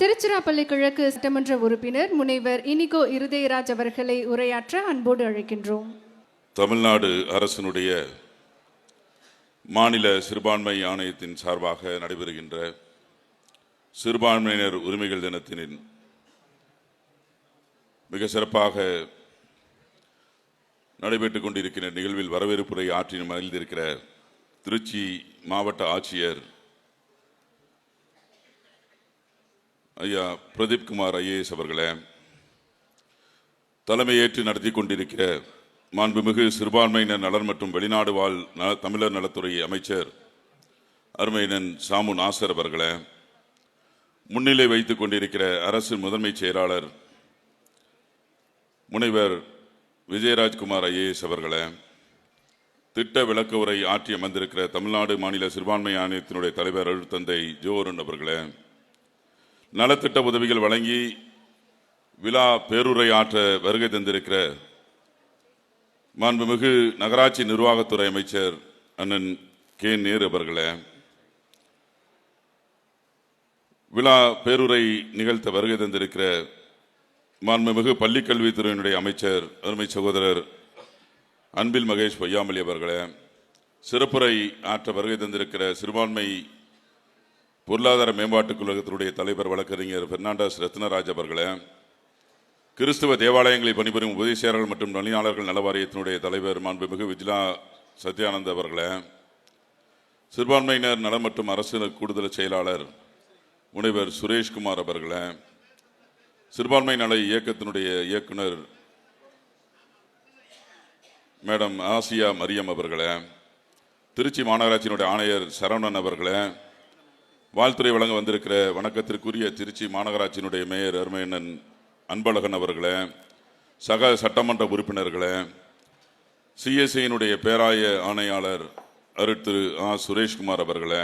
திருச்சிராப்பள்ளி கிழக்கு சட்டமன்ற உறுப்பினர் முனைவர் இனிகோ இருதயராஜ் அவர்களை உரையாற்ற அன்போடு அழைக்கின்றோம். தமிழ்நாடு அரசினுடைய மாநில சிறுபான்மை ஆணையத்தின் சார்பாக நடைபெறுகின்ற சிறுபான்மையினர் உரிமைகள் தினத்தினின் மிக சிறப்பாக நடைபெற்றுக் கொண்டிருக்கிற நிகழ்வில் வரவேற்புரை ஆற்றின் மகிழ்ந்திருக்கிற திருச்சி மாவட்ட ஆட்சியர் ஐயா பிரதீப் குமார் ஐஏஎஸ் அவர்களே தலைமையேற்று நடத்தி கொண்டிருக்கிற மாண்புமிகு சிறுபான்மையினர் நலன் மற்றும் வெளிநாடு வாழ் நல- தமிழர் நலத்துறை அமைச்சர் அருமையினன் சாமு நாசர் அவர்களே முன்னிலை வைத்துக் கொண்டிருக்கிற அரசு முதன்மை செயலாளர் முனைவர் விஜயராஜ்குமார் ஐஏஎஸ் அவர்களே திட்ட விளக்க உரை ஆற்றி அமர்ந்திருக்கிற தமிழ்நாடு மாநில சிறுபான்மை ஆணையத்தினுடைய தலைவர் அருட்தந்தை ஜோரன் அவர்களே நலத்திட்ட உதவிகள் வழங்கி விழா பேருரை ஆற்ற வருகை தந்திருக்கிற மாண்புமிகு நகராட்சி நிர்வாகத்துறை அமைச்சர் அண்ணன் கே. நேரு அவர்களே விழா பேருரை நிகழ்த்த வருகை தந்திருக்கிற மாண்புமிகு பள்ளிக்கல்வித்துறையினுடைய அமைச்சர் அருமை சகோதரர் அன்பில் மகேஷ் பொய்யாமலி அவர்களே சிறப்புரை ஆற்ற வருகை தந்திருக்கிற சிறுபான்மை பொருளாதார மேம்பாட்டுக் கழகத்தினுடைய தலைவர் வழக்கறிஞர் பெர்னாண்டஸ் ரத்னராஜ் அவர்களே கிறிஸ்துவ தேவாலயங்களில் பணிபுரியும் உதவிசேரர்கள் மற்றும் பணியாளர்கள் நல வாரியத்தினுடைய தலைவர் மாண்புமிகு விஜிலா சத்யானந்த் அவர்களே சிறுபான்மையினர் நலம் மற்றும் அரசு கூடுதல் செயலாளர் முனைவர் சுரேஷ்குமார் அவர்களே சிறுபான்மை நல இயக்கத்தினுடைய இயக்குனர் மேடம் ஆசியா மரியம் அவர்களே திருச்சி மாநகராட்சியினுடைய ஆணையர் சரவணன் அவர்களே வாழ்த்துறை வழங்க வந்திருக்கிற வணக்கத்திற்குரிய திருச்சி மாநகராட்சியினுடைய மேயர் அருமையண்ணன் அன்பழகன் அவர்களே சக சட்டமன்ற உறுப்பினர்களே சிஎஸ்ஐயினுடைய பேராய ஆணையாளர் அருட்திரு ஆ. சுரேஷ்குமார் அவர்களே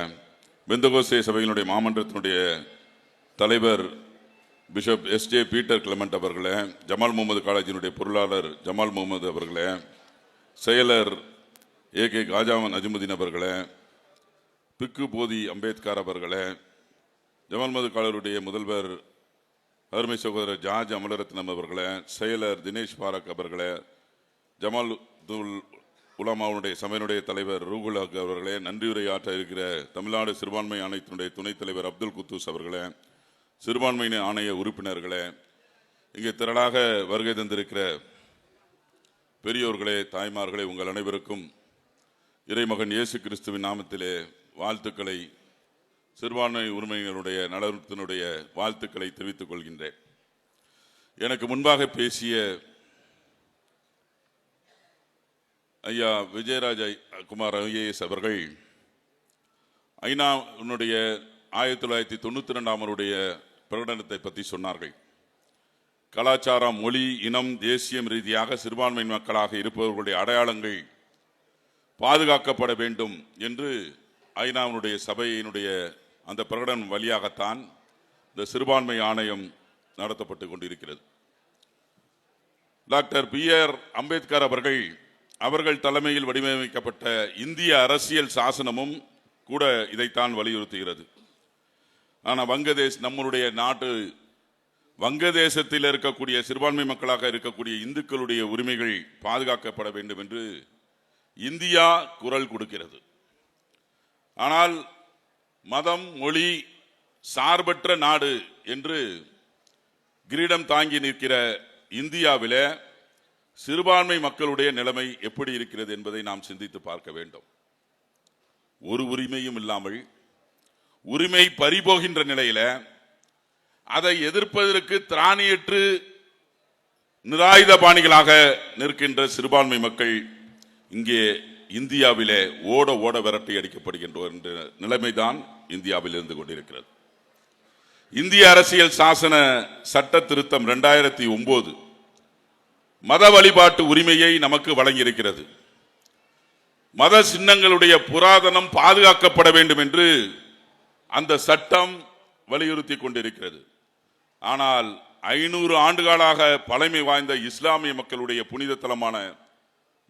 பெந்தகோசே சபையினுடைய மாமன்றத்தினுடைய தலைவர் bishop S. J. Peter Clement அவர்களே ஜமால் முகமது காலேஜினுடைய பொருளாளர் ஜமால் முகமது அவர்களே செயலர் ஏ. கே. காஜாவன் அஜிமுதீன் அவர்களே பிக்கு போதி அம்பேத்கர் அவர்களே ஜமால் மது காலருடைய முதல்வர் அருமை சகோதரர் ஜார்ஜ் அமலரத்னம் அவர்களே செயலர் தினேஷ் பாரக் அவர்களே ஜமால் துல் உலமாவுடைய சமையனுடைய தலைவர் ரூகுல் ஹக் அவர்களே நன்றியுரையாற்ற இருக்கிற தமிழ்நாடு சிறுபான்மை ஆணையத்தினுடைய துணைத் தலைவர் அப்துல் குத்தூஸ் அவர்களே சிறுபான்மையின ஆணைய உறுப்பினர்களே இங்கே திரளாக வருகை தந்திருக்கிற பெரியோர்களே தாய்மார்களே உங்கள் அனைவருக்கும் இறைமகன் இயேசு கிறிஸ்துவின் நாமத்திலே வாழ்த்துக்களை சிறுபான்மை உரிமையினருடைய நலத்தினுடைய வாழ்த்துக்களை தெரிவித்துக் கொள்கின்றேன். எனக்கு முன்பாக பேசிய ஐயா விஜயராஜ குமார் ஐஏஎஸ் அவர்கள் ஐநாவுடைய ஆயிரத்தி தொள்ளாயிரத்தி தொண்ணூத்தி ரெண்டாம் அவருடைய பிரகடனத்தை பற்றி சொன்னார்கள். கலாச்சாரம் மொழி இனம் தேசியம் ரீதியாக சிறுபான்மை மக்களாக இருப்பவர்களுடைய அடையாளங்கள் பாதுகாக்கப்பட வேண்டும் என்று ஐநாவினுடைய சபையினுடைய அந்த பிரகடனம் வழியாகத்தான் இந்த சிறுபான்மை ஆணையம் நடத்தப்பட்டு கொண்டிருக்கிறது. டாக்டர் பி ஆர் அம்பேத்கர் அவர்கள் அவர்கள் தலைமையில் வடிவமைக்கப்பட்ட இந்திய அரசியல் சாசனமும் கூட இதைத்தான் வலியுறுத்துகிறது. ஆனால் வங்கதேஷ் நம்மளுடைய நாட்டு வங்கதேசத்தில் இருக்கக்கூடிய சிறுபான்மை மக்களாக இருக்கக்கூடிய இந்துக்களுடைய உரிமைகள் பாதுகாக்கப்பட வேண்டும் என்று இந்தியா குரல் கொடுக்கிறது. ஆனால் மதம் மொழி சார்பற்ற நாடு என்று கிரீடம் தாங்கி நிற்கிற இந்தியாவில் சிறுபான்மை மக்களுடைய நிலைமை எப்படி இருக்கிறது என்பதை நாம் சிந்தித்து பார்க்க வேண்டும். ஒரு உரிமையும் இல்லாமல் உரிமை பறிபோகின்ற நிலையில அதை எதிர்ப்பதற்கு திராணியற்று நிராயுத பாணிகளாக நிற்கின்ற சிறுபான்மை மக்கள் இங்கே இந்தியாவிலே ஓட ஓட விரட்டி அடிக்கப்படுகின்ற என்ற நிலைமைதான் இந்தியாவில் இருந்து கொண்டிருக்கிறது. இந்திய அரசியல் சாசன சட்ட திருத்தம் இரண்டாயிரத்தி ஒன்பது மத வழிபாட்டு உரிமையை நமக்கு வழங்கியிருக்கிறது. மத சின்னங்களுடைய புராதனம் பாதுகாக்கப்பட வேண்டும் என்று அந்த சட்டம் வலியுறுத்தி கொண்டிருக்கிறது. ஆனால் ஐநூறு ஆண்டுகளாக பழமை வாய்ந்த இஸ்லாமிய மக்களுடைய புனித தலமான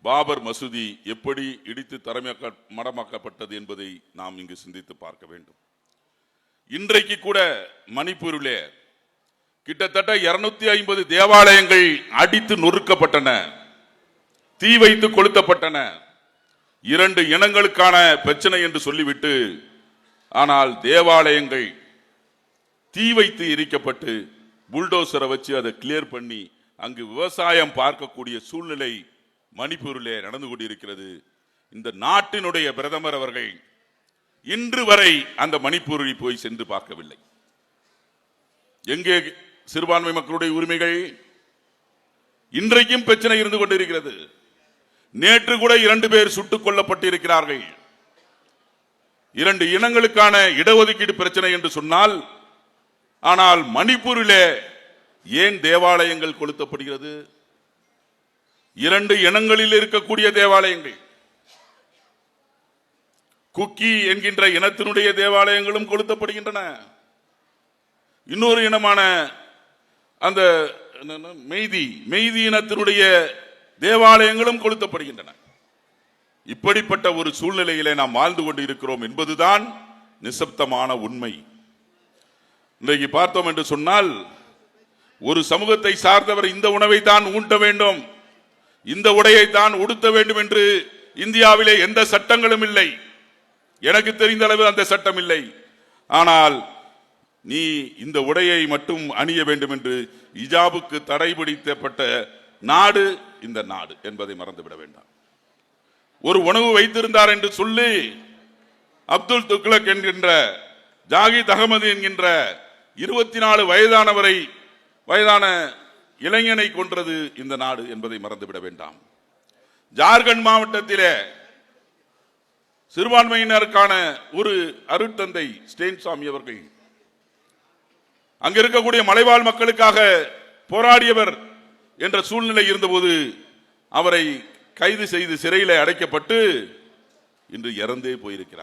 பாபர் மசூதி எப்படி இடித்து தரமாக்க மடமாக்கப்பட்டது என்பதை நாம் இங்கு சிந்தித்து பார்க்க வேண்டும். இன்றைக்கு கூட மணிப்பூரிலே கிட்டத்தட்ட இருநூத்தி ஐம்பது தேவாலயங்கள் அடித்து நொறுக்கப்பட்டன தீ வைத்து கொளுத்தப்பட்டன. இரண்டு இனங்களுக்கான பிரச்சனை என்று சொல்லிவிட்டு ஆனால் தேவாலயங்கள் தீ வைத்து எரிக்கப்பட்டு புல்டோசரை வச்சு அதை கிளியர் பண்ணி அங்கு விவசாயம் பார்க்கக்கூடிய சூழ்நிலை மணிப்பூரிலே நடந்து கொண்டிருக்கிறது. இந்த நாட்டினுடைய பிரதமர் அவர்கள் இன்று வரை அந்த மணிப்பூரில் போய் சென்று பார்க்கவில்லை. எங்கே சிறுபான்மை மக்களுடைய உரிமைகள்? இன்றைக்கும் பிரச்சனை இருந்து கொண்டிருக்கிறது. நேற்று கூட இரண்டு பேர் சுட்டுக் கொல்லப்பட்டிருக்கிறார்கள். இரண்டு இனங்களுக்கான இடஒதுக்கீடு பிரச்சனை என்று சொன்னால் ஆனால் மணிப்பூரிலே ஏன் தேவாலயங்கள் கொளுத்தப்படுகிறது? இரண்டு இனங்களில் இருக்கக்கூடிய தேவாலயங்கள். குக்கி என்கின்ற இனத்தினுடைய தேவாலயங்களும் கொளுத்தப்படுகின்றன. இன்னொரு இனமான அந்த மெய்தி மெய்தி இனத்தினுடைய தேவாலயங்களும் கொளுத்தப்படுகின்றன. இப்படிப்பட்ட ஒரு சூழ்நிலையிலே நாம் வாழ்ந்து கொண்டு இருக்கிறோம் என்பதுதான் நிசப்தமான உண்மை. இன்றைக்கு பார்த்தோம் என்று சொன்னால் ஒரு சமூகத்தை சார்ந்தவர் இந்த உணவை தான் ஊட்ட வேண்டும். இந்த உடையை தான் உடுத்த வேண்டும் என்று இந்தியாவிலே எந்த சட்டங்களும் இல்லை. எனக்கு தெரிந்த அளவு அந்த சட்டம் இல்லை. ஆனால் நீ இந்த உடையை மட்டும் அணிய வேண்டும் என்று இஜாபுக்கு தடை பிடித்தப்பட்ட நாடு இந்த நாடு என்பதை மறந்துவிட வேண்டாம். ஒரு உணவு வைத்திருந்தார் என்று சொல்லி அப்துல் துக்ளக் என்கின்ற ஜாகித் அகமது என்கின்ற இருபத்தி நாலு வயதானவரை வயதான இளைஞனை கொன்றது இந்த நாடு என்பதை மறந்துவிட வேண்டாம். ஜார்க்கண்ட் மாவட்டத்திலே சிறுபான்மையினருக்கான ஒரு அருட்தந்தை ஸ்டேன்சாமி அவர்கள். அங்க இருக்கக்கூடிய மலைவாழ் மக்களுக்காக போராடியவர் என்ற சூழ்நிலை இருந்தபோது அவரை கைது செய்து சிறையில் அடைக்கப்பட்டு இன்று இறந்தே போயிருக்கிறார்.